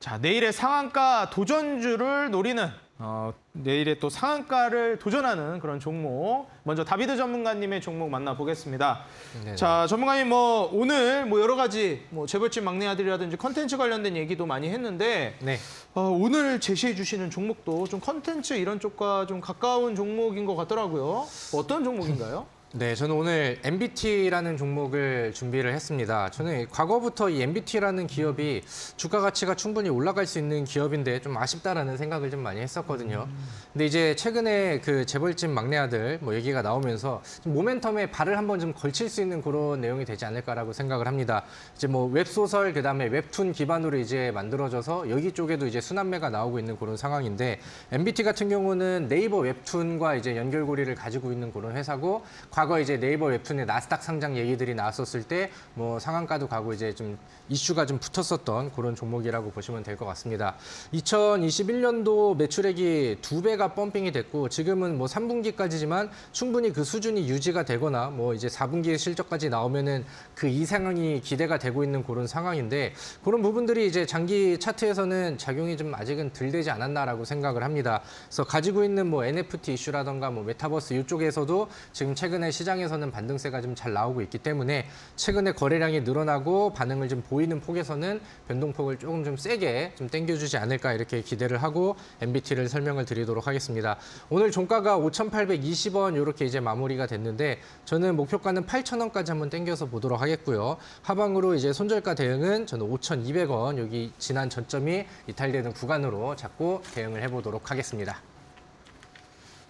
자, 내일의 상한가 도전주를 노리는 어, 내일의 또 상한가를 도전하는 그런 종목. 먼저 다비드 전문가님의 종목 만나보겠습니다. 네. 자, 전문가님 뭐 오늘 뭐 여러 가지 뭐 재벌집 막내 아들이라든지 컨텐츠 관련된 얘기도 많이 했는데 네. 어, 오늘 제시해 주시는 종목도 좀 컨텐츠 이런 쪽과 좀 가까운 종목인 것 같더라고요. 어떤 종목인가요? 네, 저는 오늘 MBT라는 종목을 준비를 했습니다. 저는 과거부터 이 MBT라는 기업이 주가 가치가 충분히 올라갈 수 있는 기업인데 좀 아쉽다라는 생각을 좀 많이 했었거든요. 근데 이제 최근에 그 재벌집 막내 아들 뭐 얘기가 나오면서 좀 모멘텀에 발을 한번 좀 걸칠 수 있는 그런 내용이 되지 않을까라고 생각을 합니다. 이제 뭐 웹소설 그다음에 웹툰 기반으로 이제 만들어져서 여기 쪽에도 이제 순환매가 나오고 있는 그런 상황인데 MBT 같은 경우는 네이버 웹툰과 이제 연결고리를 가지고 있는 그런 회사고 과거 이제 네이버 웹툰의 나스닥 상장 얘기들이 나왔었을 때 뭐 상한가도 가고 이제 좀 이슈가 좀 붙었었던 그런 종목이라고 보시면 될 것 같습니다. 2021년도 매출액이 두 배가 펌핑이 됐고 지금은 뭐 3분기까지지만 충분히 그 수준이 유지가 되거나 뭐 이제 4분기 실적까지 나오면은 그 이상이 기대가 되고 있는 그런 상황인데 그런 부분들이 이제 장기 차트에서는 작용이 좀 아직은 덜 되지 않았나라고 생각을 합니다. 그래서 가지고 있는 뭐 NFT 이슈라던가 뭐 메타버스 이쪽에서도 지금 최근에 시장에서는 반등세가 좀 잘 나오고 있기 때문에 최근에 거래량이 늘어나고 반응을 좀 보이는 폭에서는 변동폭을 조금 좀 세게 좀 당겨주지 않을까 이렇게 기대를 하고 MBT를 설명을 드리도록 하겠습니다. 오늘 종가가 5,820원 이렇게 이제 마무리가 됐는데 저는 목표가는 8,000원까지 한번 당겨서 보도록 하겠고요. 하방으로 이제 손절가 대응은 저는 5,200원 여기 지난 전점이 이탈되는 구간으로 잡고 대응을 해보도록 하겠습니다.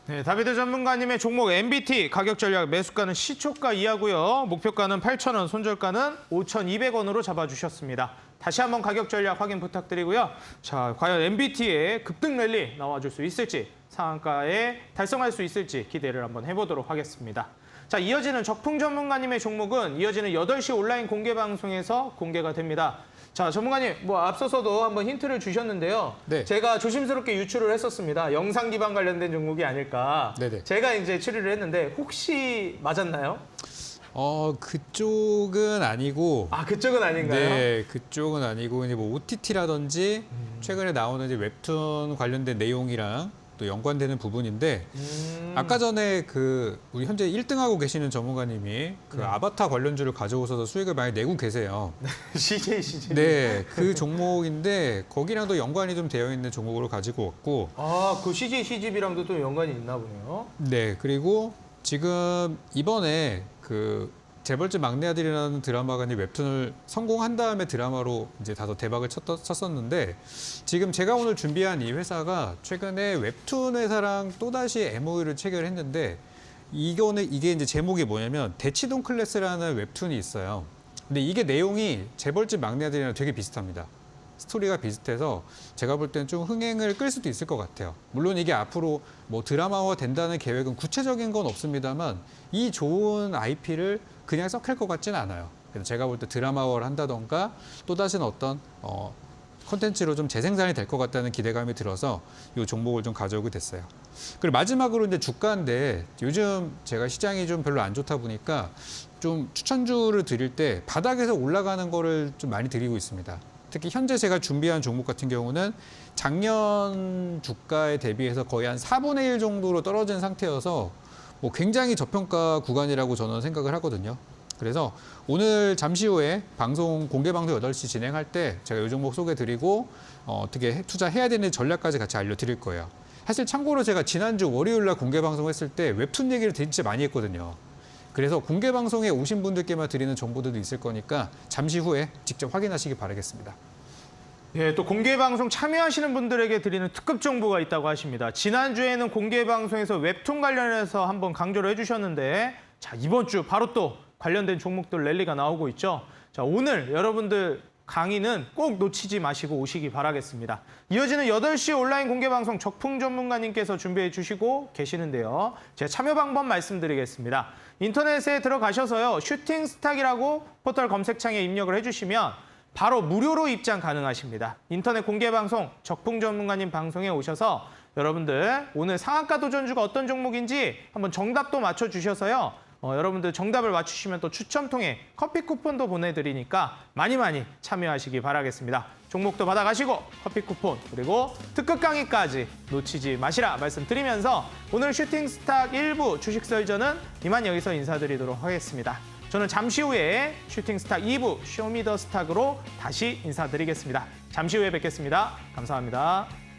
네, 다비드 전문가님의 종목 MBT 가격 전략 매수가는 시초가 이하고요. 목표가는 8,000원, 손절가는 5,200원으로 잡아주셨습니다. 다시 한번 가격 전략 확인 부탁드리고요. 자, 과연 MBT의 급등 랠리 나와줄 수 있을지, 상한가에 달성할 수 있을지 기대를 한번 해보도록 하겠습니다. 자, 이어지는 적풍 전문가님의 종목은 이어지는 8시 온라인 공개 방송에서 공개가 됩니다. 자, 전문가님, 뭐 앞서서도 한번 힌트를 주셨는데요. 네. 제가 조심스럽게 유출을 했었습니다. 영상 기반 관련된 종목이 아닐까. 네네. 제가 이제 추리를 했는데 혹시 맞았나요? 어 그쪽은 아니고 아, 그쪽은 아닌가요? 네 그쪽은 아니고 이제 뭐 OTT라든지 음. 최근에 나오는 이제 웹툰 관련된 내용이랑 또 연관되는 부분인데 음. 아까 전에 그 우리 현재 1등하고 계시는 전문가님이 네. 그 아바타 관련주를 가져오셔서 수익을 많이 내고 계세요. CJ, CJ. 네, 그 종목인데 거기랑도 연관이 좀 되어 있는 종목으로 가지고 왔고 아, 그 CJ, CGV랑도 또 연관이 있나 보네요. 네, 그리고 지금 이번에 그 재벌집 막내 아들이라는 드라마가 이제 웹툰을 성공한 다음에 드라마로 이제 다소 대박을 쳤, 쳤었는데 지금 제가 오늘 준비한 이 회사가 최근에 웹툰 회사랑 또다시 MOU를 체결했는데 이거는 이게 이제 제목이 뭐냐면 대치동 클래스라는 웹툰이 있어요. 근데 이게 내용이 재벌집 막내 아들이랑 되게 비슷합니다. 스토리가 비슷해서 제가 볼 때는 좀 흥행을 끌 수도 있을 것 같아요. 물론 이게 앞으로 뭐 드라마화 된다는 계획은 구체적인 건 없습니다만 이 좋은 IP를 그냥 썩힐 것 같지는 않아요. 그래서 제가 볼 때 드라마화를 한다던가 또 다시는 어떤 어, 콘텐츠로 좀 재생산이 될 것 같다는 기대감이 들어서 이 종목을 좀 가져오게 됐어요. 그리고 마지막으로 이제 주가인데 요즘 제가 시장이 좀 별로 안 좋다 보니까 좀 추천주를 드릴 때 바닥에서 올라가는 거를 좀 많이 드리고 있습니다. 특히 현재 제가 준비한 종목 같은 경우는 작년 주가에 대비해서 거의 한 4분의 1 정도로 떨어진 상태여서 뭐 굉장히 저평가 구간이라고 저는 생각을 하거든요. 그래서 오늘 잠시 후에 방송 공개 방송 8시 진행할 때 제가 이 종목 소개 드리고 어, 어떻게 해- 투자해야 되는 전략까지 같이 알려드릴 거예요. 사실 참고로 제가 지난주 월요일 날 공개 방송했을 때 웹툰 얘기를 진짜 많이 했거든요. 그래서 공개 방송에 오신 분들께만 드리는 정보들도 있을 거니까 잠시 후에 직접 확인하시기 바라겠습니다. 예, 또 공개 방송 참여하시는 분들에게 드리는 특급 정보가 있다고 하십니다. 지난주에는 공개 방송에서 웹툰 관련해서 한번 강조를 해주셨는데, 자, 이번 주 바로 또 관련된 종목들 랠리가 나오고 있죠. 자, 오늘 여러분들 강의는 꼭 놓치지 마시고 오시기 바라겠습니다. 이어지는 8시 온라인 공개 방송 적풍 전문가님께서 준비해 주시고 계시는데요. 제가 참여 방법 말씀드리겠습니다. 인터넷에 들어가셔서요. 슈팅 스탁이라고 포털 검색창에 입력을 해주시면 바로 무료로 입장 가능하십니다. 인터넷 공개 방송 적풍 전문가님 방송에 오셔서 여러분들 오늘 상한가 도전주가 어떤 종목인지 한번 정답도 맞춰 주셔서요. 어, 여러분들 정답을 맞추시면 또 추첨 통해 커피 쿠폰도 보내드리니까 많이 많이 참여하시기 바라겠습니다. 종목도 받아가시고 커피 쿠폰 그리고 특급 강의까지 놓치지 마시라 말씀드리면서 오늘 슈팅스탁 1부 주식 설전은 이만 여기서 인사드리도록 하겠습니다. 저는 잠시 후에 슈팅스탁 2부 쇼미더스탁으로 다시 인사드리겠습니다. 잠시 후에 뵙겠습니다. 감사합니다.